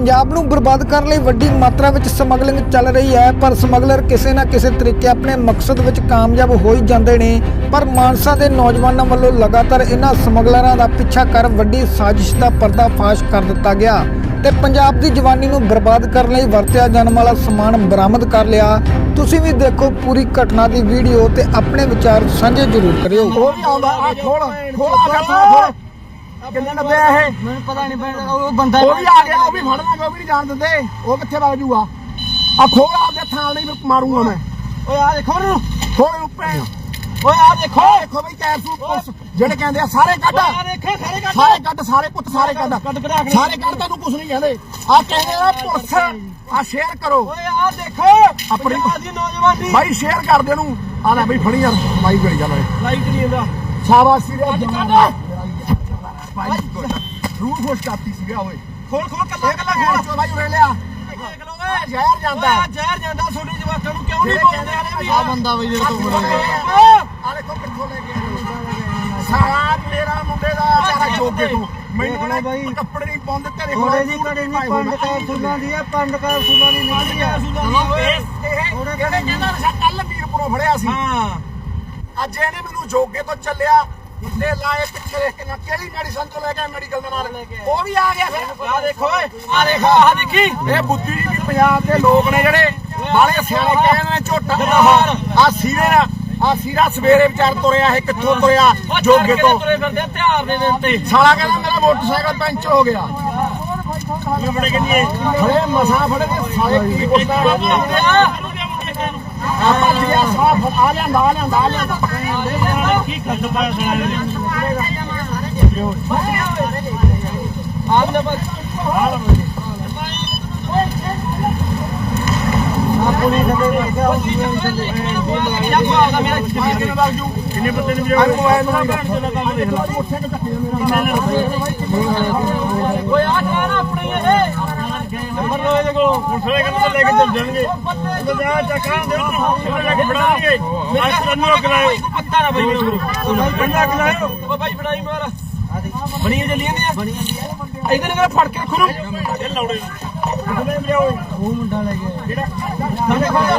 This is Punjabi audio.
ਪੰਜਾਬ ਨੂੰ ਬਰਬਾਦ ਕਰਨ ਲਈ ਵੱਡੀ ਮਾਤਰਾ ਵਿੱਚ ਸਮਗਲਿੰਗ ਚੱਲ ਰਹੀ ਹੈ, ਪਰ ਸਮਗਲਰ ਕਿਸੇ ਨਾ ਕਿਸੇ ਤਰੀਕੇ ਆਪਣੇ ਮਕਸਦ ਵਿੱਚ ਕਾਮਯਾਬ ਹੋ ਹੀ ਜਾਂਦੇ ਨੇ। ਪਰ ਮਾਨਸਾ ਦੇ ਨੌਜਵਾਨਾਂ ਵੱਲੋਂ ਲਗਾਤਾਰ ਇਹਨਾਂ ਸਮਗਲਰਾਂ ਦਾ ਪਿੱਛਾ ਕਰ ਵੱਡੀ ਸਾਜ਼ਿਸ਼ ਦਾ ਪਰਦਾਫਾਸ਼ ਕਰ ਦਿੱਤਾ ਗਿਆ ਤੇ ਪੰਜਾਬ ਦੀ ਜਵਾਨੀ ਨੂੰ ਬਰਬਾਦ ਕਰਨ ਲਈ ਵਰਤਿਆ ਜਾਣ ਵਾਲਾ ਸਮਾਨ ਬਰਾਮਦ ਕਰ ਲਿਆ। ਤੁਸੀਂ ਵੀ ਦੇਖੋ ਪੂਰੀ ਘਟਨਾ ਦੀ ਵੀਡੀਓ ਤੇ ਆਪਣੇ ਵਿਚਾਰ ਸਾਂਝੇ ਜ਼ਰੂਰ ਕਰਿਓ। ਉਹ ਆਉਂਦਾ, ਆ, ਖੋਲ ਖੋਲ ਆ ਜਾ ਖੋਲ। ਕਿੰਨੇ ਨੱਬੇ ਆ ਇਹ? ਮੈਨੂੰ ਪਤਾ ਨਹੀਂ ਪੈਂਦਾ ਉਹ ਬੰਦਾ ਉਹ ਵੀ ਆ ਗਿਆ ਉਹ ਵੀ ਫੜ ਲਾਂਗੇ ਉਹ ਵੀ ਨਹੀਂ ਜਾਣ ਦਿੰਦੇ। ਉਹ ਕਿੱਥੇ ਵਗ ਜੂਗਾ? ਆ ਖੋਲ ਆਪਦੇ ਥਾਂ ਨਹੀਂ ਮਾਰੂੰਗਾ ਮੈਂ। ਓਏ ਆ ਦੇਖੋ ਨੂੰ ਖੋਲ ਉੱਪਰ। ਓਏ ਆ ਦੇਖੋ। ਆ ਦੇਖੋ ਬਈ ਕੈਸੂ ਪੁਲਿਸ ਜਿਹੜੇ ਕਹਿੰਦੇ ਆ ਸਾਰੇ ਕੱਢ। ਆ ਦੇਖੋ ਸਾਰੇ ਕੱਢ। ਸਾਰੇ ਕੱਢ ਸਾਰੇ ਪੁੱਤ ਸਾਰੇ ਕੱਢ। ਸਾਰੇ ਕੱਢ ਤੈਨੂੰ ਕੁਝ ਨਹੀਂ ਕਹਿੰਦੇ। ਆ ਕਹਿੰਦੇ ਆ ਪੁਲਿਸ ਆ ਸ਼ੇਅਰ ਕਰੋ। ਓਏ ਆ ਦੇਖੋ। ਆਪਣੀ- ਪੰਜਾਬ ਦੀ ਨੌਜਵਾਨੀ। ਬਾਈ ਸ਼ੇਅਰ ਕਰ ਦੇ ਉਹਨੂੰ ਆ ਲੈ ਬਈ ਫੜੀ ਯਾਰ। ਬਾਈ ਗਈ ਜਾ ਲੈ। ਲਾਈਟ ਨਹੀਂ ਹੁੰਦਾ ਸ਼ਾਬਾਸ਼ ਕੱਢ। ਕੱਢ ਬਾਈ ਰੂਹ ਖੁਸ਼ ਕਰਤੀ ਸੀਗਾ ਓਏ। ਖੋਲ ਖੋਲ ਕੱਲਾ ਕੱਲਾ ਕੱਲਾ ਖੋਲ। ਖੋਲ ਬਾਈ ਉਰੇ ਲਿਆ। ਜ਼ਹਿਰ ਜਾਂਦਾ। ਜ਼ਹਿਰ ਜਾਂਦਾ ਛੋਟੀ ਜਵਾਕਾਂ ਨੂੰ ਕਿਉਂ ਨਹੀਂ ਬੋਲਦੇ ਆ ਕਹਿੰਦੇ ਵੀ ਆ ਬੰਦਾ ਬਈ ਜਿਹੜਾ ਤੂੰ ਆ ਦੇਖੋ ਕਿੱਥੋਂ ਲੈ ਕੇ ਆਏ ਸਾਰਾ ਮੇਰਾ ਮੁੰਡੇ ਦਾ ਵਿਚਾਰਾ ਜੋਗੇ ਤੂੰ। ਮੈਨੂੰ ਨਾ। ਕੱਪੜੇ ਨਹੀਂ ਪਾਉਂਦੇ ਤੇਰੇ ਥੋੜੇ ਦੀ ਕੜੇ ਨਹੀਂ ਪੰਡ ਕਾਰ ਫੁੱਲਾਂ ਦੀ ਹੈ ਪੰਡ ਕਾਰ ਫੁੱਲਾਂ ਦੀ ਨਿਕਲੀ ਆ। ਇਹ ਕਿਹੜੇ ਕਹਿੰਦਾ ਕੱਲ ਮੀਰਪੁਰੋਂ ਫੜਿਆ ਸੀ। ਹਾਂ। ਅੱਜ ਇਹਨੇ ਮੈਨੂੰ ਜੋਗੇ ਤੋਂ ਚੱਲਿਆ। ਤੇ ਲਾਏ ਪਿੱਛੇ ਦੇਖ ਕੇ ਨਾ ਕਿਹੜੀ ਮੈਡੀਸਨ ਤੋਂ ਲੈ ਕੇ ਮੈਡੀਕਲ ਦੇ ਨਾਲ ਉਹ ਵੀ ਆ ਗਿਆ ਫਿਰ। ਆ ਦੇਖੋ ਓਏ ਆ ਦੇਖੋ ਆ ਦੇਖੀ। ਇਹ ਬੁੱਧੀ ਵੀ ਪੰਜਾਬ ਦੇ ਲੋਕ ਨੇ ਜਿਹੜੇ ਬਾਲੇ ਸਿਆਣੇ ਕਹਿੰਦੇ ਨੇ ਝੋਟਾ ਆ ਸੀਰੇ ਨਾ ਆ ਸੀਰਾ ਸਵੇਰੇ ਵਿਚਾਰ ਤੁਰਿਆ ਇਹ ਕਿੱਥੋਂ ਤੁਰਿਆ? ਜੋਗੇ ਤੋਂ। ਤੁਰੇ ਫਿਰਦੇ ਆ ਦੇ ਸਾਲਾ ਕਹਿੰਦਾ ਮੇਰਾ ਮੋਟਰਸਾਈਕਲ ਪੈਂਚਰ ਹੋ ਗਿਆ। ਇਹ ਬੜੇ ਕਿੰਨੀ ਫੜੇ ਮਸਾ ਫੜੇ ਤੇ ਸਾਲੇ ਕੀ ਕੁੱਤਾ ਆ? ਆ ਭੱਜ ਗਿਆ ਸਾਲਾ ਫ- ਆ ਲਿਆਂਦਾ ਆ ਲਿਆਂਦਾ ਆ ਲਿਆਂਦਾ। ਕੀ ਖੱਤ ਪਾਇਆ ਸੁਣਾ ਆਪ ਨੇ ਬਸ ਆਪਣੀ ਥੱਲੇ ਵੜ ਗਿਆ ਉਹ ਜਿਵੇਂ ਥੱਲੇ ਇਹਨਾਂ ਕੋ ਆਦਾ ਮੇਰਾ ਕਿੰਨੇ ਵਗ ਜੂ ਕਿੰਨੇ ਪੱਤੇ ਨੇ ਆ ਮੋਬਾਈਲ ਨੂੰ ਨਹੀਂ ਕੰਮ ਦੇਖ ਲਾ ਉੱਥੇ ਕਿ ਚੱਕੇ ਮੇਰਾ ਓਏ ਆ ਜਾ ਨਾ ਆਪਣੇ ਇਹ ਨੰਬਰ ਲੋ ਇਹਦੇ ਕੋਲ ਪੁਲਿਸ ਵਾਲੇ ਕਹਿੰਦੇ ਲੈ ਕੇ ਚੱਲ ਜਾਣਗੇ ਉਹ ਜਾ ਚੱਕਾਂ ਦੇ ਉਹ ਲੈ ਕੇ ਫੜਾਣਗੇ ਅੱਜ ਤੈਨੂੰ ਅਗਲਾਇਓ ਪੱਤਾ ਨਾ ਬਈ। ਮੈਨੂੰ ਕੰਦਾ ਅਗਲਾਇਓ ਉਹ ਬਾਈ ਫੜਾਈ ਮਾਰ ਬਣੀ ਚੱਲੀ ਜਾਂਦੀ ਆ ਬਣੀ ਜਾਂਦੀ ਆ ਇਧਰ ਇਧਰ ਫੜ ਕੇ ਰੱਖੋ ਨੂੰ। ਇਹ ਲਿਆਓ। ਉਹ ਮੁੰਡਾ ਲੈ ਗਿਆ ਮੋਬਾਈਲ